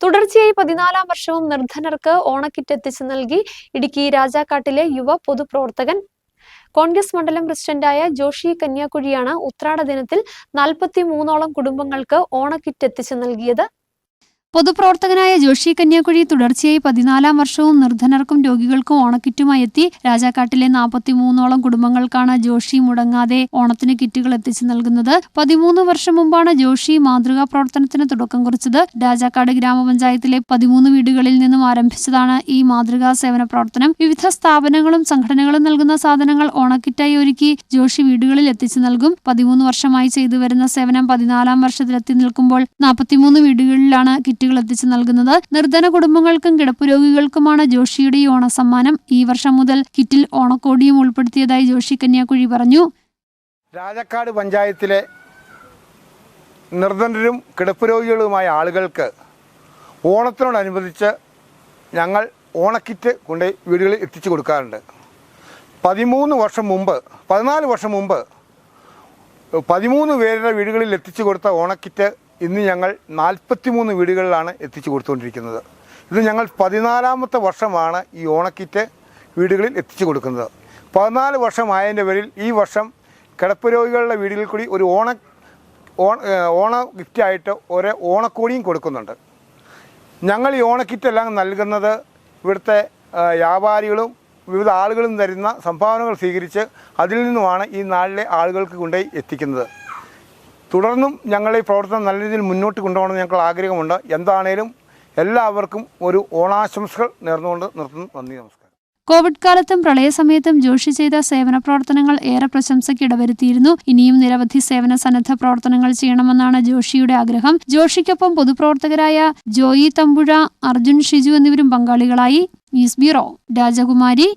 തുടർച്ചയായി പതിനാലാം വർഷവും നിർധനർക്ക് ഓണക്കിറ്റ് എത്തിച്ചു നൽകി ഇടുക്കി രാജാക്കാട്ടിലെ യുവ പൊതുപ്രവർത്തകൻ. കോൺഗ്രസ് മണ്ഡലം പ്രസിഡന്റായ ജോഷി കന്യാകുഴിയാണ് ഉത്രാട ദിനത്തിൽ നാൽപ്പത്തി മൂന്നോളം കുടുംബങ്ങൾക്ക് ഓണക്കിറ്റ് എത്തിച്ചു നൽകിയത്. പൊതുപ്രവർത്തകനായ ജോഷി കന്യാകുഴി തുടർച്ചയായി പതിനാലാം വർഷവും നിർധനർക്കും രോഗികൾക്കും ഓണക്കിറ്റുമായി എത്തി. രാജാക്കാട്ടിലെ നാൽപ്പത്തിമൂന്നോളം കുടുംബങ്ങൾക്കാണ് ജോഷി മുടങ്ങാതെ ഓണത്തിന് കിറ്റുകൾ എത്തിച്ചു നൽകുന്നത്. പതിമൂന്ന് വർഷം മുമ്പാണ് ജോഷി മാതൃകാ പ്രവർത്തനത്തിന് തുടക്കം കുറിച്ചത്. രാജാക്കാട് ഗ്രാമപഞ്ചായത്തിലെ പതിമൂന്ന് വീടുകളിൽ നിന്നും ആരംഭിച്ചതാണ് ഈ മാതൃകാ സേവന പ്രവർത്തനം. വിവിധ സ്ഥാപനങ്ങളും സംഘടനകളും നൽകുന്ന സാധനങ്ങൾ ഓണക്കിറ്റായി ഒരുക്കി ജോഷി വീടുകളിൽ എത്തിച്ചു നൽകും. പതിമൂന്ന് വർഷമായി ചെയ്തു വരുന്ന സേവനം പതിനാലാം വർഷത്തിലെത്തി നിൽക്കുമ്പോൾ നാൽപ്പത്തിമൂന്ന് വീടുകളിലാണ് കിറ്റുകൾ എത്തിച്ചു നൽകുന്നത്. നിർധന കുടുംബങ്ങൾക്കും കിടപ്പ് രോഗികൾക്കുമാണ് ജോഷിയുടെ ഈ ഓണസമ്മാനം. ഈ വർഷം മുതൽ കിറ്റിൽ ഓണക്കോടിയും ഉൾപ്പെടുത്തിയതായി ജോഷി കന്യാകുഴി പറഞ്ഞു. രാജക്കാട് പഞ്ചായത്തിലെ നിർധനരും കിടപ്പ് രോഗികളുമായ ആളുകൾക്ക് ഓണത്തിനോടനുബന്ധിച്ച് ഞങ്ങൾ ഓണക്കിറ്റ് കൊണ്ട് വീടുകളിൽ എത്തിച്ചു കൊടുക്കാറുണ്ട്. പതിമൂന്ന് വർഷം മുമ്പ് പതിനാല് വർഷം മുമ്പ് പതിമൂന്ന് പേരുടെ വീടുകളിൽ എത്തിച്ചു കൊടുത്ത ഓണക്കിറ്റ് ഇന്ന് ഞങ്ങൾ നാൽപ്പത്തിമൂന്ന് വീടുകളിലാണ് എത്തിച്ചു കൊടുത്തുകൊണ്ടിരിക്കുന്നത്. ഇത് ഞങ്ങൾ പതിനാലാമത്തെ വർഷമാണ് ഈ ഓണക്കിറ്റ് വീടുകളിൽ എത്തിച്ചു കൊടുക്കുന്നത്. പതിനാല് വർഷമായതിന്റെ പേരിൽ ഈ വർഷം കിടപ്പ് രോഗികളുടെ വീടുകളിൽ കൂടി ഒരു ഓണ ഓണ ഗിഫ്റ്റായിട്ട് ഒരേ ഓണക്കോടിയും കൊടുക്കുന്നുണ്ട്. ഞങ്ങൾ ഈ ഓണക്കിറ്റ് എല്ലാം നൽകുന്നത് ഇവിടുത്തെ വ്യാപാരികളും വിവിധ ആളുകളും തരുന്ന സംഭാവനകൾ സ്വീകരിച്ച് അതിൽ നിന്നുമാണ് ഈ നാളിലെ ആളുകൾക്ക് കൊണ്ടുപോയി എത്തിക്കുന്നത്. തുടർന്നും ഞങ്ങൾ ഈ പ്രവർത്തനം നല്ല രീതിയിൽ മുന്നോട്ട് കൊണ്ടുപോകണമെന്ന് ഞങ്ങൾ ആഗ്രഹമുണ്ട്. എന്താണേലും എല്ലാവർക്കും ഒരു ഓണാശംസകൾ നേർന്നുകൊണ്ട് നിർത്തുന്നു. നന്ദി നമസ്കാരം. കോവിഡ് കാലത്തും പ്രളയസമയത്തും ജോഷി ചെയ്ത സേവന പ്രവർത്തനങ്ങൾ ഏറെ പ്രശംസയ്ക്ക് ഇടവരുത്തിയിരുന്നു. ഇനിയും നിരവധി സേവന സന്നദ്ധ പ്രവർത്തനങ്ങൾ ചെയ്യണമെന്നാണ് ജോഷിയുടെ ആഗ്രഹം. ജോഷിക്കൊപ്പം പൊതുപ്രവർത്തകരായ ജോയി തമ്പുഴ അർജുൻ ഷിജു എന്നിവരും പങ്കാളികളായി. ന്യൂസ് ബ്യൂറോ രാജകുമാരി.